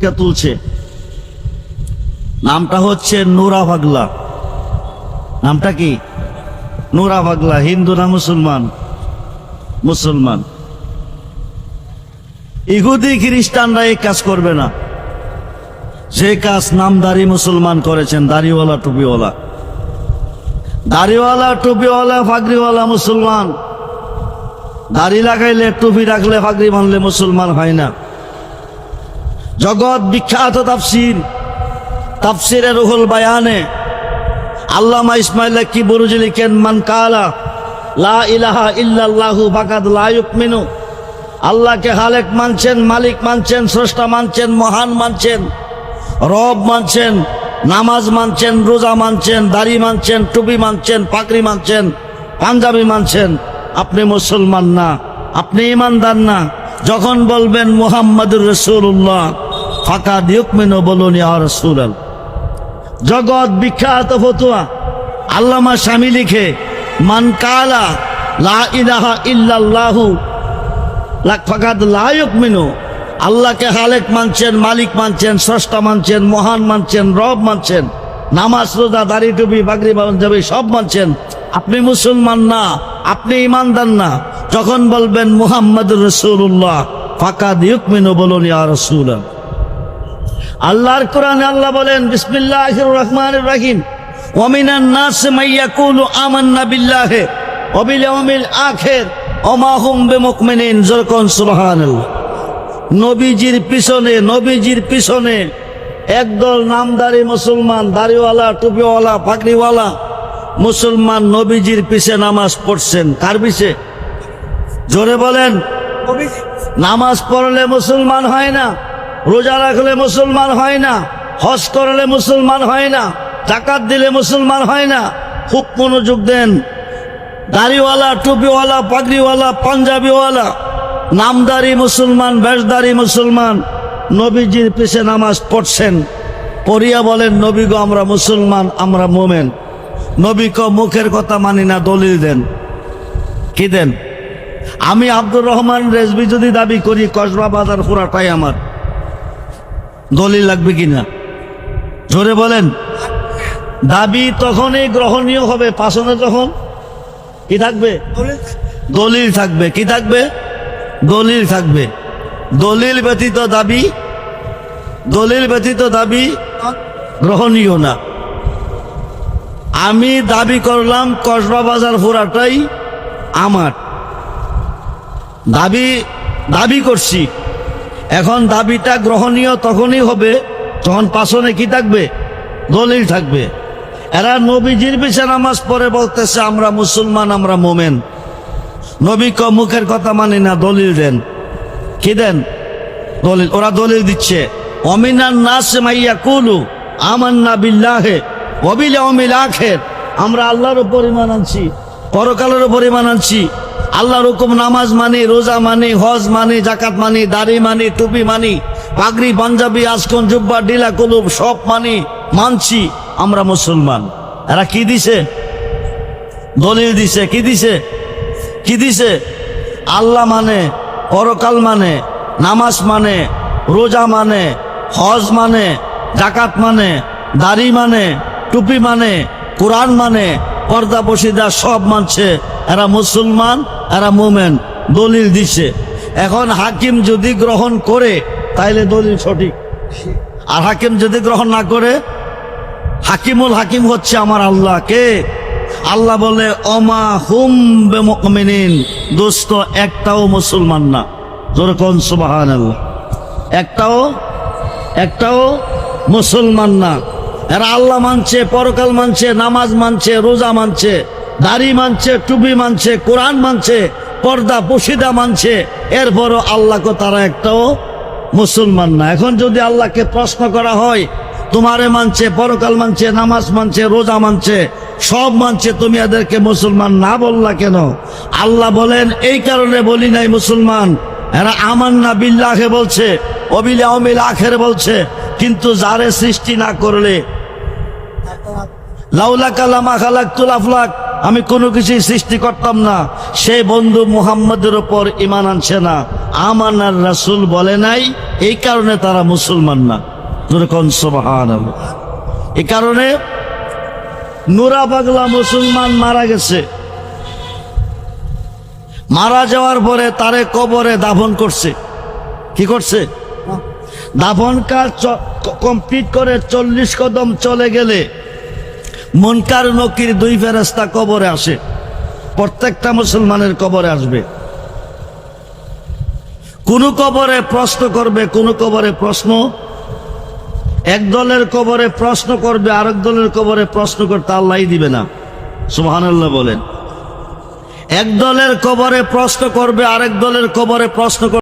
তুলছে? নামটা হচ্ছে নুরা পাগলা নামটা কি? নুরা পাগলা হিন্দু না মুসলমান? মুসলমান। ইহুদি, খ্রিস্টানরা এই কাজ করবে না। যে কাজ নামদারি মুসলমান করেছেন, দাড়িওয়ালা, টুপিওয়ালা। দাড়িওয়ালা, টুপিওয়ালা, ফাগরিওয়ালা মুসলমান। দাড়ি লাগাইলে, টুপি রাখলে, ফাগরি মানলে মুসলমান হয় না। জগৎ বিখ্যাত তাফসির। তাফসিরে রুহুল বায়ানে আল্লামা ইসমাইল কি বুরুজি লিখেন, মান কালা লা ইলাহা ইল্লাল্লাহু ফাকাদ লা ইউমিনু আল্লাহকে হালেক মানছেন, মালিক মানছেন, স্রষ্টা মানছেন, মহান মানছেন, রব মানছেন, নামাজ মানছেন, রোজা মানছেন, দাড়ি মানছেন, টুপি মানছেন পাকড়ি মানছেন, পাঞ্জাবি মানছেন। আপনি মুসলমান না, আপনি ইমানদার না। যখন বলবেন মুহাম্মাদুর রসুল্লাহ ফাঁকা দিউকমিনো বলুন রসুল জগৎ বিখ্যাত ফতুয়া। আল্লামা স্বামী লিখে, মান কালা লা ইলাহা ইল্লাল্লাহু লাক ফাকাদ লা ইউকমিনু আল্লাহকে হালেক মানছেন, মালিক মানছেন, স্রষ্টা মানছেন, মহান মানছেন, রব মানছেন। নামাজ, রোজা, দাড়ি, টুপি বাগরি যাবে সব মানছেন। আপনি মুসলমান না, আপনি ইমানদার না। যখন বলবেন মুহাম্মদুর রসুল্লাহ ফাঁকা দিউকমিনু বলুন, ইয়া রসুল আল্লাহর কোরআনে আল্লাহ বলেন বিসমিল্লাহির রহমানির রহিম। ওমিনান নাস মাইয়াকুলু আমান্না বিল্লাহি ওয়া বিল ইয়াউমিল আখির ওয়া মা হুম বিমুমিনিন যরকুন সুবহানাল্লাহ। নবীজির পিছনে নবীজির পিছনে একদল নামদারি মুসলমান দাড়িওয়ালা টুপিওয়ালা পাগড়িওয়ালা মুসলমান নবীজির পিছে নামাজ পড়ছেন। কার পিছে? জোরে বলেন। নামাজ পড়লে মুসলমান হয় না। রোজা রাখলে মুসলমান হয় না, হজ করলে মুসলমান হয় না, জাকাত দিলে মুসলমান হয় না। খুব মনোযোগ দেন। দাড়িওয়ালা টুপিওয়ালা, পাগড়িওয়ালা, পাঞ্জাবিওয়ালা, নামদারি মুসলমান, বেশদারি মুসলমান, নবীজির পিছে নামাজ পড়ছেন। পড়িয়া বলেন, নবী গো, আমরা মুসলমান, আমরা মোমেন। নবী ক মুখের কথা মানি না, দলিল দেন। কি দেন? আমি আব্দুর রহমান রেজবি যদি দাবি করি, কসবা বাজার পুরাটাই আমার। দলিল লাগবে কিনা? জোরে বলেন। দাবি তখনই গ্রহণীয় হবে, পাশনে যখন। কি থাকবে? দলিল থাকবে। কি থাকবে? দলিল থাকবে। দলিল ব্যতীত দাবি, দলিল ব্যতীত দাবি গ্রহণীয় না। আমি দাবি করলাম কসবা বাজার পুরাটাই আমার। দাবি দাবি করছি। এখন দাবিটা গ্রহণীয় তখনই হবে তখন পাশনে কি থাকবে? দলিল থাকবে। এরা নবীজির পিছে নামাজ পরে বলতেছে, আমরা মুসলমান, আমরা মোমেন। নবী ক মুখের কথা মানি না, দলিল দেন। কি দেন? দলিল, ওরা দলিল দিচ্ছে। মাইয়া কুলু আমরা আল্লাহর উপর ইমান আনছি, পরকালের উপর ইমান আনছি। আল্লাহর হুকুম নামাজ মানি, রোজা মানি, হজ মানি, জাকাত মানি, দাড়ি মানি, টুপি মানি, পাগড়ি, পাঞ্জাবি আসকন জুব্বা, ডিলা কুলুব সব মানি, মানছি, আমরা মুসলমান। এরা কি দিছে? দলিল দিছে, কি দিছে? কি দিছে? আল্লাহ মানে পরকাল মানে নামাজ মানে রোজা মানে হজ মানে জাকাত মানে দাড়ি মানে টুপি মানে কোরআন মানে পর্দা বসিদা সব মানছে। এরা মুসলমান, এরা মোমেন, দলিল দিছে। এখন হাকিম যদি গ্রহণ করে, তাইলে দলিল সঠিক। আর হাকিম যদি গ্রহণ না করে, হাকিমুল হাকিম হচ্ছে আমার আল্লাহ। কে? আল্লাহ বলে অমা হুম দোস্ত, একটাও মুসলমান না। যেরকম সুবাহান আল্লাহ একটাও একটাও মুসলমান না। এরা আল্লাহ মানছে, পরকাল মানছে, নামাজ মানছে, রোজা মানছে। দাড়ি মানছে, টুপি মানছে, কোরআন মানছে, পর্দা পশিদা মানছে, এরপরও আল্লাহকে তারা একটাও মুসলমান না। এখন যদি আল্লাহকে প্রশ্ন করা হয়, তোমারে মানছে, পরকাল মানছে, নামাজ মানছে, রোজা মানছে, সব মানছে, তুমি এদেরকে মুসলমান না বললা কেন? আল্লাহ বলেন, এই কারণে বলি নাই মুসলমান, এরা আমার না বিল্লাহে বলছে, অবিলে অমিল আখের বলছে, কিন্তু যারে সৃষ্টি না করলে লাউলা কালামা খালাক তুলাফলাক আমি কোনো কিছুই সৃষ্টি করতাম না। সেই বন্ধু মুহাম্মদের ওপর ইমান আনছে না। আমানার রাসূল বলে নাই, এই কারণে তারা মুসলমান না। এই কারণে নুরা পাগলা মুসলমান মারা গেছে। মারা যাওয়ার পরে তারে কবরে দাফন করছে। কি করছে? দাফন কাজ কমপ্লিট করে চল্লিশ কদম চলে গেলে মনকার নকির দুই ফেরেস্তা কবরে আসে। প্রত্যেকটা মুসলমানের কবরে আসবে। কোন কবরে প্রশ্ন করবে, কোন কবরে প্রশ্ন? এক দলের কবরে প্রশ্ন করবে, আরেক দলের কবরে প্রশ্ন করতে আল্লাহ দিবে না। সুবহানাল্লাহ বলেন। এক দলের কবরে প্রশ্ন করবে, আরেক দলের কবরে প্রশ্ন